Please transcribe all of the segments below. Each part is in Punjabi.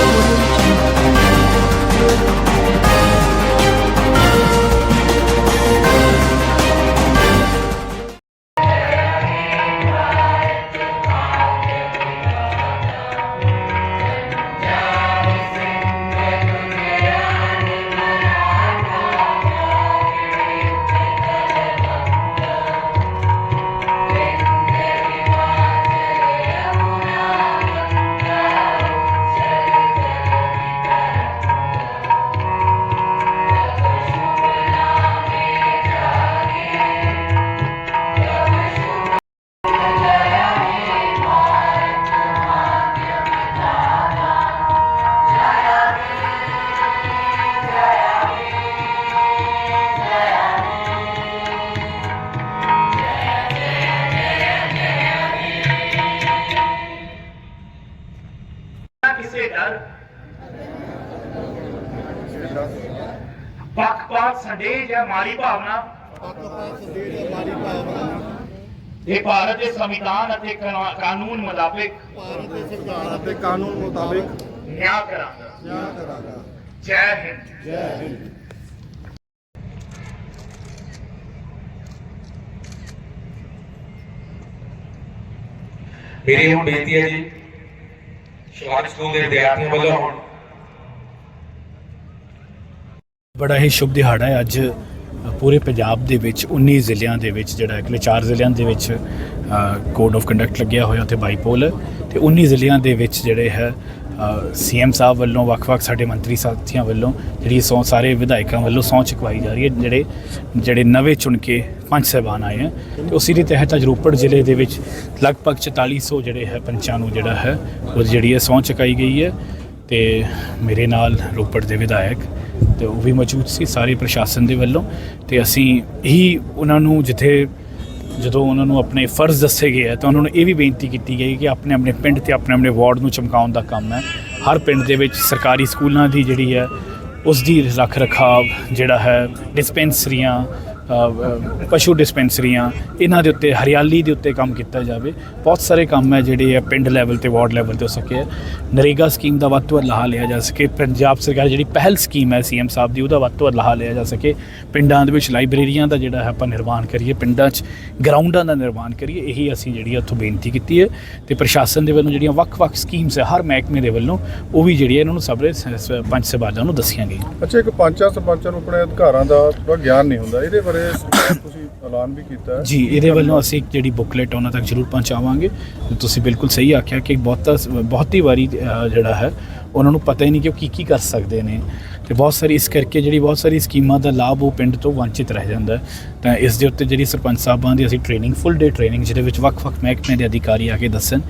ਨਾ ਪੱਖਪਾਤ ਭਾਵਨਾ। ਇਹ ਭਾਰਤ ਦੇ ਸੰਵਿਧਾਨ ਅਤੇ ਕਾ- ਕਾਨੂੰਨ ਮੁਤਾਬਿਕ ਭਾਰਤ ਦੇ ਸੰਵਿਧਾਨ ਅਤੇ ਕਾਨੂੰਨ ਮੁਤਾਬਿਕ ਨਿਆਂ ਕਰਾਂਗਾ। ਨਿਆਂ ਕਰਾਂਗਾ। ਜੈ ਹਿੰਦ। ਜੈ ਹਿੰਦ। ਮੇਰੀ ਹੁਣ ਬੇਨਤੀ ਹੈ ਜੀ ਸ਼ਿਵਾਲਿਕ ਸਕੂਲ ਦੇ ਵਿਦਿਆਰਥੀਆਂ ਵੱਲੋਂ ਹੁਣ। ਬੜਾ ਹੀ ਸ਼ੁਭ ਦਿਹਾੜਾ ਹੈ ਅੱਜ ਪੂਰੇ ਪੰਜਾਬ ਦੇ ਵਿੱਚ 19 ਜ਼ਿਲ੍ਹਿਆਂ ਦੇ ਵਿੱਚ, ਜਿਹੜਾ ਅਗਲੇ 4 ਜ਼ਿਲ੍ਹਿਆਂ ਦੇ ਵਿੱਚ ਕੋਡ ਆਫ ਕੰਡਕਟ ਲੱਗਿਆ ਹੋਇਆ ਉੱਥੇ ਬਾਈਪੋਲ ਹੈ ਤੇ 19 ਜ਼ਿਲ੍ਹਿਆਂ ਦੇ ਵਿੱਚ ਜਿਹੜੇ ਹੈ ਸੀਐਮ ਸਾਹਿਬ ਵੱਲੋਂ, ਵੱਖ-ਵੱਖ ਸਾਡੇ ਮੰਤਰੀ ਸਾਥੀਆਂ ਵੱਲੋਂ, ਜਿਹੜੀ ਸੌ ਸਾਰੇ ਵਿਧਾਇਕਾਂ ਵੱਲੋਂ ਸਹੁੰ ਚੁਕਵਾਈ ਜਾ ਰਹੀ ਹੈ, ਜਿਹੜੇ ਜਿਹੜੇ ਨਵੇਂ ਚੁਣ ਕੇ ਪੰਜ ਸਹਿਬਾਨ ਆਏ ਹੈ। ਤੇ ਉਸੇ ਦੇ ਤਹਿਤ ਅੱਜ ਰੋਪੜ ਜ਼ਿਲ੍ਹੇ ਦੇ ਵਿੱਚ ਲਗਭਗ 4400 ਜਿਹੜੇ ਹੈ ਪੰਚਾਂ ਨੂੰ ਜਿਹੜਾ ਹੈ, ਉਹ ਜਿਹੜੀ ਹੈ ਸਹੁੰ ਚੁਕਾਈ ਗਈ ਹੈ। ਤੇ ਮੇਰੇ ਨਾਲ ਰੋਪੜ ਦੇ ਵਿਧਾਇਕ ਤੇ ਉਹ ਵੀ ਮੌਜੂਦ ਸੀ, ਸਾਰੇ ਪ੍ਰਸ਼ਾਸਨ ਦੇ ਵੱਲੋਂ। ਤੇ ਅਸੀਂ ਹੀ ਉਹਨਾਂ ਨੂੰ ਜਿੱਥੇ ਜਦੋਂ ਉਹਨਾਂ ਨੂੰ ਆਪਣੇ ਫਰਜ਼ ਦੱਸੇ ਗਏ ਹੈ ਤਾਂ ਉਹਨਾਂ ਨੂੰ ਇਹ ਵੀ ਬੇਨਤੀ ਕੀਤੀ ਗਈ ਕਿ ਆਪਣੇ ਆਪਣੇ ਪਿੰਡ ਤੇ ਆਪਣੇ ਆਪਣੇ ਵਾਰਡ ਨੂੰ ਚਮਕਾਉਣ ਦਾ ਕੰਮ ਹੈ। ਹਰ ਪਿੰਡ ਦੇ ਵਿੱਚ ਸਰਕਾਰੀ ਸਕੂਲਾਂ ਦੀ ਜਿਹੜੀ ਹੈ, ਉਸ ਦੀ ਰੱਖ ਰਖਾਵ ਜਿਹੜਾ ਹੈ, ਡਿਸਪੈਂਸਰੀਆਂ ਪਸ਼ੂ ਡਿਸਪੈਂਸਰੀਆਂ, ਇਹਨਾਂ ਦੇ ਉੱਤੇ, ਹਰਿਆਲੀ ਦੇ ਉੱਤੇ ਕੰਮ ਕੀਤਾ ਜਾਵੇ। ਬਹੁਤ ਸਾਰੇ ਕੰਮ ਹੈ ਜਿਹੜੇ ਆ ਪਿੰਡ ਲੈਵਲ ਤੇ ਵਾਰਡ ਲੈਵਲ ਤੇ ਹੋ ਸਕੇ ਹੈ। ਨਰੇਗਾ ਸਕੀਮ ਦਾ ਵੱਧ ਤੋਂ ਵੱਧ ਲਾਹਾ ਲਿਆ ਜਾ ਸਕੇ। ਪੰਜਾਬ ਸਰਕਾਰ ਜਿਹੜੀ ਪਹਿਲ ਸਕੀਮ ਹੈ ਸੀਐਮ ਸਾਹਿਬ ਦੀ, ਉਹਦਾ ਵੱਧ ਤੋਂ ਵੱਧ ਲਾਹਾ ਲਿਆ ਜਾ ਸਕੇ। ਪਿੰਡਾਂ ਦੇ ਵਿੱਚ ਲਾਇਬ੍ਰੇਰੀਆਂ ਦਾ ਜਿਹੜਾ ਹੈ ਆਪਾਂ ਨਿਰਮਾਣ ਕਰੀਏ, ਪਿੰਡਾਂ 'ਚ ਗਰਾਊਂਡਾਂ ਦਾ ਨਿਰਮਾਣ ਕਰੀਏ, ਇਹੀ ਅਸੀਂ ਜਿਹੜੀ ਆ ਉੱਥੋਂ ਬੇਨਤੀ ਕੀਤੀ ਹੈ। ਤੇ ਪ੍ਰਸ਼ਾਸਨ ਦੇ ਵੱਲੋਂ ਜਿਹੜੀਆਂ ਵੱਖ-ਵੱਖ ਸਕੀਮਸ ਹੈ, ਹਰ ਮਹਿਕਮੇ ਦੇ ਵੱਲੋਂ, ਉਹ ਵੀ ਜਿਹੜੀ ਹੈ ਇਹਨਾਂ ਨੂੰ ਸਭਰੇ ਪੰਜ ਸਭਾਵਾਂ ਨੂੰ ਦੱਸੀਆਂ ਗਈਆਂ। ਅੱਛਾ, ਇੱਕ ਪੰਚਾਂ ਸਰਪੰਚਾਂ ਨੂੰ ਆਪਣੇ ਅਧਿਕਾਰਾਂ ਦਾ ਥੋੜਾ ਗਿਆਨ ਨਹੀਂ ਹੁੰਦਾ, ਇਹਦੇ ਬਾਰੇ ਸਰਕਾਰ ਤੁਸੀਂ ਐਲਾਨ ਵੀ ਕੀਤਾ ਹੈ। ਜੀ ਇਹਦੇ ਵੱਲੋਂ ਅਸੀਂ ਇੱਕ ਜਿਹੜੀ ਬੁਕਲੇਟ ਉਹਨਾਂ ਤੱਕ ਜ਼ਰੂਰ ਪਹੁੰਚਾਵਾਂਗੇ। ਤੁਸੀਂ ਬਿਲਕੁਲ ਸਹੀ ਆਖਿਆ ਕਿ ਬਹੁਤਾ ਬਹੁਤੀ ਵਾਰੀ ਅ, ਜਿਹੜਾ ਹੈ ਉਹਨਾਂ ਨੂੰ ਪਤਾ ਹੀ ਨਹੀਂ ਕਿ ਉਹ ਕੀ ਕੀ ਕਰ ਸਕਦੇ ਨੇ। ਤੇ ਬਹੁਤ ਸਾਰੀ ਇਸ ਕਰਕੇ ਜਿਹੜੀ ਬਹੁਤ ਸਾਰੀ ਸਕੀਮਾਂ ਦਾ ਲਾਭ ਉਹ ਪਿੰਡ ਤੋਂ ਵਾਂਚਿਤ ਰਹਿ ਜਾਂਦਾ ਹੈ। ਤਾਂ ਇਸ ਦੇ ਉੱਤੇ ਜਿਹੜੀ ਸਰਪੰਚ ਸਾਹਿਬਾਂ ਦੀ ਅਸੀਂ ਟ੍ਰੇਨਿੰਗ ਫੁੱਲ ਡੇ ਟ੍ਰੇਨਿੰਗ ਜਿਹਦੇ ਵਿੱਚ ਵੱਖ-ਵੱਖ ਮਹਿਕਮੇ ਦੇ ਅਧਿਕਾਰੀ ਆ ਕੇ ਦੱਸਣ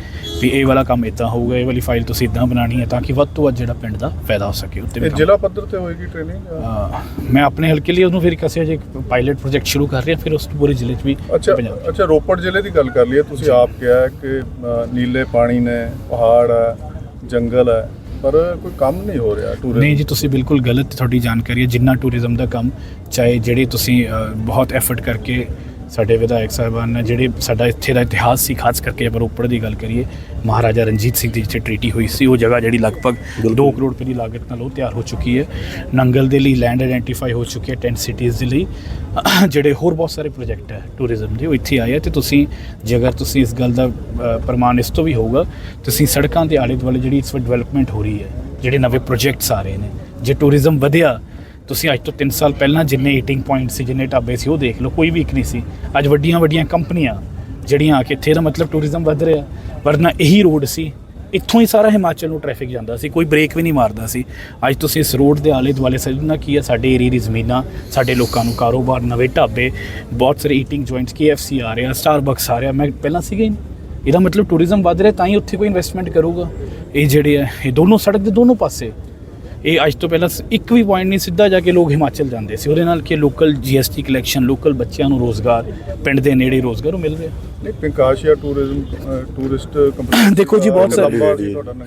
ਵੀ ਇਹ ਵਾਲਾ ਕੰਮ ਇਦਾਂ ਹੋਊਗਾ ਇਹ ਵਾਲੀ ਫਾਈਲ ਤੁਸੀਂ ਇਦਾਂ ਬਣਾਣੀ ਹੈ ਤਾਂ ਕਿ ਵੱਧ ਤੋਂ ਵੱਧ ਜਿਹੜਾ ਪਿੰਡ ਦਾ ਫਾਇਦਾ ਹੋ ਸਕੇ ਉੱਤੇ ਜ਼ਿਲ੍ਹਾ ਪੱਧਰ ਤੇ ਹੋਏਗੀ ਟ੍ਰੇਨਿੰਗ ਮੈਂ ਆਪਣੇ ਹਲਕੇ ਲਈ ਉਹਨੂੰ ਫਿਰ ਇੱਕ ਅਸੀਂ ਅਜੇ ਪਾਇਲਟ ਪ੍ਰੋਜੈਕਟ ਸ਼ੁਰੂ ਕਰ ਰਹੇ ਹਾਂ ਫਿਰ ਉਸ ਪੂਰੇ ਜ਼ਿਲ੍ਹੇ 'ਚ ਵੀ ਅੱਛਾ ਅੱਛਾ ਰੋਪੜ ਜ਼ਿਲ੍ਹੇ ਦੀ ਗੱਲ ਕਰ ਲਈਏ ਤੁਸੀਂ ਆਪ ਕਿਹਾ ਕਿ ਨੀਲੇ ਪਾਣੀ ਨੇ ਪਹਾੜ ਹੈ ਜੰਗਲ ਹੈ ਪਰ ਕੋਈ ਕੰਮ ਨਹੀਂ ਹੋ ਰਿਹਾ ਟੂਰਿਜ਼ਮ ਨਹੀਂ ਜੀ ਤੁਸੀਂ ਬਿਲਕੁਲ ਗਲਤ ਤੁਹਾਡੀ ਜਾਣਕਾਰੀ ਹੈ ਜਿੰਨਾ ਟੂਰਿਜ਼ਮ ਦਾ ਕੰਮ ਚਾਹੇ ਜਿਹੜੇ ਤੁਸੀਂ ਬਹੁਤ ਐਫਰਟ ਕਰਕੇ ਸਾਡੇ ਵਿਧਾਇਕ ਸਾਹਿਬਾਨ ਨੇ ਜਿਹੜੇ ਸਾਡਾ ਇੱਥੇ ਦਾ ਇਤਿਹਾਸ ਸੀ ਖਾਸ ਕਰਕੇ ਆਪਾਂ ਰੋਪੜ ਦੀ ਗੱਲ ਕਰੀਏ ਮਹਾਰਾਜਾ ਰਣਜੀਤ ਸਿੰਘ ਦੀ ਜਿੱਥੇ ਟ੍ਰੀਟੀ ਹੋਈ ਸੀ ਉਹ ਜਗ੍ਹਾ ਜਿਹੜੀ ਲਗਭਗ 2 ਕਰੋੜ ਰੁਪਏ ਦੀ ਲਾਗਤ ਨਾਲ ਉਹ ਤਿਆਰ ਹੋ ਚੁੱਕੀ ਹੈ। ਨੰਗਲ ਦੇ ਲਈ ਲੈਂਡ ਆਇਡੈਂਟੀਫਾਈ ਹੋ ਚੁੱਕੀ ਹੈ ਟੈਂਟ ਸਿਟੀਜ਼ ਦੇ ਲਈ। ਜਿਹੜੇ ਹੋਰ ਬਹੁਤ ਸਾਰੇ ਪ੍ਰੋਜੈਕਟ ਹੈ ਟੂਰਿਜ਼ਮ ਦੇ ਉਹ ਇੱਥੇ ਆਏ ਤੇ ਤੁਸੀਂ ਜੇ ਅਗਰ ਤੁਸੀਂ ਇਸ ਗੱਲ ਦਾ ਪ੍ਰਮਾਣ ਇਸ ਤੋਂ ਵੀ ਹੋਊਗਾ ਤੁਸੀਂ ਸੜਕਾਂ ਦੇ ਆਲੇ ਦੁਆਲੇ ਜਿਹੜੀ ਇਸ ਵਕਤ ਡਿਵੈਲਪਮੈਂਟ ਹੋ ਰਹੀ ਹੈ ਜਿਹੜੇ ਨਵੇਂ ਪ੍ਰੋਜੈਕਟਸ ਆ ਰਹੇ ਨੇ ਜੇ ਟੂਰਿਜ਼ਮ ਵਧਿਆ ਤੁਸੀਂ ਅੱਜ ਤੋਂ 3 ਸਾਲ ਪਹਿਲਾਂ ਜਿੰਨੇ ਈਟਿੰਗ ਪੁਆਇੰਟ ਸੀ ਜਿੰਨੇ ਢਾਬੇ ਸੀ ਉਹ ਦੇਖ ਲਓ ਕੋਈ ਵੀ ਇੱਕ ਨਹੀਂ ਸੀ। ਅੱਜ ਵੱਡੀਆਂ ਵੱਡੀਆਂ ਕੰਪਨੀਆਂ ਜਿਹੜੀਆਂ ਆ ਕੇ ਇੱਥੇ ਦਾ ਮਤਲਬ ਟੂਰਿਜ਼ਮ ਵੱਧ ਰਿਹਾ। ਵਰਨਾ ਇਹੀ ਰੋਡ ਸੀ। ਇੱਥੋਂ ਹੀ ਸਾਰਾ ਹਿਮਾਚਲ ਨੂੰ ਟ੍ਰੈਫਿਕ ਜਾਂਦਾ ਸੀ, ਕੋਈ ਬ੍ਰੇਕ ਵੀ ਨਹੀਂ ਮਾਰਦਾ ਸੀ। ਅੱਜ ਤੁਸੀਂ ਇਸ ਰੋਡ ਦੇ ਆਲੇ ਦੁਆਲੇ ਸਜਣਾ ਕੀ ਹੈ, ਸਾਡੇ ਏਰੀਆ ਦੀ ਜ਼ਮੀਨਾਂ, ਸਾਡੇ ਲੋਕਾਂ ਨੂੰ ਕਾਰੋਬਾਰ, ਨਵੇਂ ਢਾਬੇ, ਬਹੁਤ ਸਾਰੇ ਈਟਿੰਗ ਜੁਆਇੰਟਸ KFC ਆ ਰਿਹਾ ਸਟਾਰਬਕਸ ਆ ਰਿਹਾ। ਮੈਂ ਪਹਿਲਾਂ ਸੀਗਾ ਹੀ ਨਹੀਂ। ਇਹਦਾ ਮਤਲਬ ਟੂਰਿਜ਼ਮ ਵੱਧ ਰਿਹਾ, ਤਾਂ ਹੀ ਉੱਥੇ ਕੋਈ ਇਨਵੈਸਟਮੈਂਟ ਕਰੂਗਾ। ਇਹ ਜਿਹੜੇ ਹੈ, ਇਹ ਦੋਨੋਂ ਸੜਕ ਦੇ ਦੋਨੋਂ ਪਾਸੇ। ਇਹ ਅੱਜ ਤੋਂ ਪਹਿਲਾਂ ਸ- ਇੱਕ ਵੀ ਪੁਆਇੰਟ ਨਹੀਂ, ਸਿੱਧਾ ਜਾ ਕੇ ਲੋਕ ਹਿਮਾਚਲ ਜਾਂਦੇ ਸੀ। ਉਹਦੇ ਨਾਲ ਕਿ ਲੋਕਲ ਜੀਐਸਟੀ ਕਲੈਕਸ਼ਨ ਲੋਕਲ ਬੱਚਿਆਂ ਨੂੰ ਰੋਜ਼ਗਾਰ, ਪਿੰਡ ਦੇ ਨੇੜੇ ਰੋਜ਼ਗਾਰ ਉਹ ਮਿਲ ਰਿਹਾ। ਨਹੀਂ ਪਿੰਕਾਸ਼ੀਆ ਟੂਰਿਜ਼ਮ ਅ, ਟੂਰਿਸਟ ਕੰਪਨੀ ਦੇਖੋ ਜੀ, ਬਹੁਤ ਸਾਰੇ-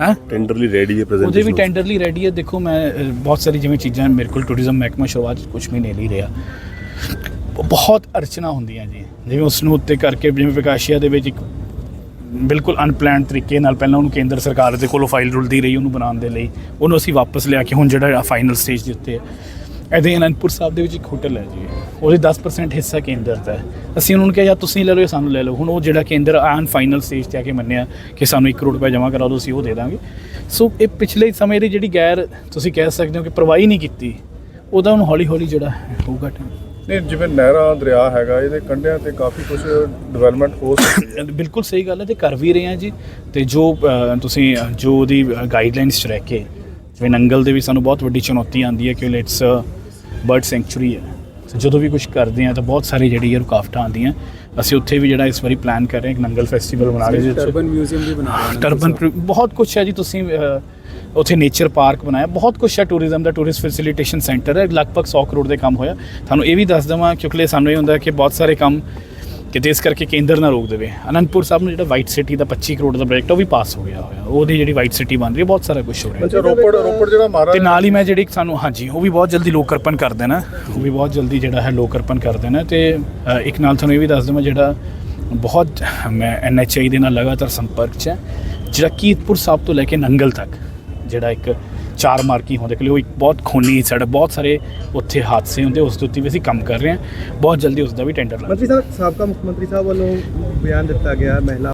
ਹੈਂ? ਟੈਂਡਰ ਲਈ ਰੈਡੀ ਹੈ ਪ੍ਰੈਜ਼ੈਂਟ ਉਹਦੇ ਵੀ ਟੈਂਡਰਲੀ ਰੈਡੀ ਹੈ। ਦੇਖੋ ਮੈਂ ਬਹੁਤ ਸਾਰੀ ਜਿਵੇਂ ਚੀਜ਼ਾਂ ਮੇਰੇ ਕੋਲ ਟੂਰਿਜ਼ਮ ਮਹਿਕਮਾ ਸ਼ੁਰੂਆਤ ਕੁਝ ਮਹੀਨੇ ਲਈ ਰਿਹਾ। ਬਹੁਤ ਅਰਚਨਾ ਹੁੰਦੀਆਂ ਜੀ। ਜਿਵੇਂ ਉਸ ਨੂੰ ਉੱਤੇ ਕਰਕੇ ਜਿਵੇਂ ਵਿਕਾਸ਼ੀਆ ਦੇ ਵਿੱਚ ਇੱਕ ਬਿਲਕੁਲ ਅਨਪਲਾਨਡ ਤਰੀਕੇ ਨਾਲ ਪਹਿਲਾਂ ਉਹਨੂੰ ਕੇਂਦਰ ਸਰਕਾਰ ਦੇ ਕੋਲੋਂ ਫਾਈਲ ਰੁਲਦੀ ਰਹੀ ਉਹਨੂੰ ਬਣਾਉਣ ਦੇ ਲਈ। ਉਹਨੂੰ ਅਸੀਂ ਵਾਪਸ ਲਿਆ ਕੇ ਹੁਣ ਜਿਹੜਾ ਫਾਈਨਲ ਸਟੇਜ ਦੇ ਉੱਤੇ ਹੈ। ਇਹਦੇ ਅਨੰਦਪੁਰ ਸਾਹਿਬ ਦੇ ਵਿੱਚ ਇੱਕ ਹੋਟਲ ਹੈ ਜੀ। ਉਹਦੇ 10% ਹਿੱਸਾ ਕੇਂਦਰ ਦਾ ਹੈ। ਅਸੀਂ ਉਹਨਾਂ ਨੂੰ ਕਿਹਾ ਜਾਂ ਤੁਸੀਂ ਲੈ ਲਓ ਜਾਂ ਸਾਨੂੰ ਲੈ ਲਓ। ਹੁਣ ਉਹ ਜਿਹੜਾ ਕੇਂਦਰ ਆਨ ਫਾਈਨਲ ਸਟੇਜ ਤੇ ਆ ਕੇ ਮੰਨਿਆ ਕਿ ਸਾਨੂੰ 1 ਕਰੋੜ ਰੁਪਏ ਜਮ੍ਹਾਂ ਕਰਾ ਦਿਓ ਅਸੀਂ ਉਹ ਦੇ ਦਾਂਗੇ। ਸੋ ਇਹ ਪਿਛਲੇ ਸਮੇਂ ਦੀ ਜਿਹੜੀ ਗੈਰ ਤੁਸੀਂ ਕਹਿ ਸਕਦੇ ਹੋ ਕਿ ਪਰਵਾਹੀ ਨਹੀਂ ਕੀਤੀ ਉਹਦਾ ਹੁਣ ਹੌਲੀ ਹੌਲੀ ਜਿਹੜਾ ਹੋਊਗਾ time। ਨਹੀਂ ਜਿਵੇਂ ਨਹਿਰਾਂ ਦਰਿਆ ਹੈਗਾ ਇਹਦੇ ਕੰਢਿਆਂ ਤੇ ਕਾਫੀ ਕੁਝ ਡਿਵੈਲਪਮੈਂਟ ਹੋ ਸਕਦੀ ਹੈ। ਬਿਲਕੁਲ ਸਹੀ ਗੱਲ ਹੈ ਤੇ ਕਰ ਵੀ ਰਹੇ ਹਾਂ ਜੀ। ਤੇ ਜੋ ਤੁਸੀਂ ਜੋ ਉਹਦੀ ਗਾਈਡਲਾਈਨਸ ਚ ਰਹਿ ਕੇ ਜਿਵੇਂ ਨੰਗਲ ਦੇ ਵੀ ਸਾਨੂੰ ਬਹੁਤ ਵੱਡੀ ਚੁਣੌਤੀ ਆਉਂਦੀ ਹੈ ਕਿ ਇਟਸ ਬਰਡ ਸੈਂਚੁਰੀ ਹੈ। ਤੇ ਜਦੋਂ ਵੀ ਕੁਝ ਕਰਦੇ ਆ ਤਾਂ ਬਹੁਤ ਸਾਰੀ ਜਿਹੜੀ ਹੈ ਰੁਕਾਵਟਾਂ ਆਉਂਦੀਆਂ। ਅਸੀਂ ਉੱਥੇ ਵੀ ਜਿਹੜਾ ਇਸ ਵਾਰੀ ਪਲਾਨ ਕਰ ਰਹੇ ਹਾਂ ਕਿ ਨੰਗਲ ਫੈਸਟੀਵਲ ਬਣਾ ਰਹੇ ਜੀ ਟਰਬਨ ਮਿਊਜ਼ੀਅਮ ਵੀ ਬਣਾ ਰਹੇ ਨੇ ਟਰਬਨ ਬਹੁਤ ਕੁਝ ਹੈ ਜੀ ਤੁਸੀਂ ਉੱਥੇ ਨੇਚਰ ਪਾਰਕ ਬਣਾਇਆ। ਬਹੁਤ ਕੁਝ ਹੈ ਟੂਰਿਜ਼ਮ ਦਾ ਟੂਰਿਸਟ ਫੈਸਿਲਿਟੇਸ਼ਨ ਸੈਂਟਰ ਹੈ। ਲਗਭਗ 100 ਕਰੋੜ ਦੇ ਕੰਮ ਹੋਇਆ। ਤੁਹਾਨੂੰ ਇਹ ਵੀ ਦੱਸ ਦਵਾਂ ਕਿਉਂਕਿ ਸਾਨੂੰ ਇਹ ਹੁੰਦਾ ਕਿ ਬਹੁਤ ਸਾਰੇ ਕੰਮ ਕਿਤੇ ਇਸ ਕਰਕੇ ਕੇਂਦਰ ਨਾ ਰੋਕ ਦੇਵੇ। ਅਨੰਦਪੁਰ ਸਾਹਿਬ ਨੂੰ ਜਿਹੜਾ ਵਾਈਟ ਸਿਟੀ ਦਾ 25 ਕਰੋੜ ਦਾ ਪ੍ਰੋਜੈਕਟ ਉਹ ਵੀ ਪਾਸ ਹੋ ਗਿਆ ਹੋਇਆ। ਉਹਦੀ ਜਿਹੜੀ ਵਾਈਟ ਸਿਟੀ ਬਣ ਰਹੀ ਹੈ ਬਹੁਤ ਸਾਰਾ ਕੁਝ ਹੋ ਰਿਹਾ। ਅੱਛਾ ਰੋਪੜ ਰੋਪੜ ਜਿਹੜਾ ਮਾਰਾ ਤੇ ਨਾਲ ਹੀ ਮੈਂ ਜਿਹੜੀ ਸਾਨੂੰ ਹਾਂਜੀ ਉਹ ਵੀ ਬਹੁਤ ਜਲਦੀ ਲੋਕ ਅਰਪਣ ਕਰ ਦੇਣਾ। ਉਹ ਵੀ ਬਹੁਤ ਜਲਦੀ ਜਿਹੜਾ ਹੈ ਲੋਕ ਅਰਪਣ ਕਰ ਦੇਣਾ। ਤੇ ਇੱਕ ਨਾਲ ਤੁਹਾਨੂੰ ਇਹ ਵੀ ਦੱਸ ਦਵਾਂ ਜਿਹੜਾ ਬਹੁਤ ਮੈਂ ਐਨਐਚਆਈ ਦੇ ਨਾਲ ਲਗਾਤਾਰ ਸੰਪਰਕ 'ਚ ਹੈ ਜਿਹੜਾ ਕੀਰਤਪੁਰ ਸਾਹਿਬ ਤੋਂ ਲੈ ਕੇ ਨੰਗਲ ਤੱਕ ਜਿਹੜਾ ਇੱਕ ਚਾਰ ਮਾਰਕੀ ਹੋਣ ਦੇ ਲਈ ਉਹ ਇੱਕ ਬਹੁਤ ਖੂਨੀ ਸੜਕ, ਬਹੁਤ ਸਾਰੇ ਉੱਥੇ ਹਾਦਸੇ ਹੁੰਦੇ, ਉਸ ਦੇ ਉੱਤੇ ਵੀ ਅਸੀਂ ਕੰਮ ਕਰ ਰਹੇ ਹਾਂ। ਬਹੁਤ ਜਲਦੀ ਉਸ ਦਾ ਵੀ ਟੈਂਡਰ ਲੱਗ ਮੰਤਰੀ ਸਾਹਿਬ, ਸਾਬਕਾ ਮੁੱਖ ਮੰਤਰੀ ਸਾਹਿਬ ਵੱਲੋਂ ਬਿਆਨ ਦਿੱਤਾ ਗਿਆ, ਮਹਿਲਾ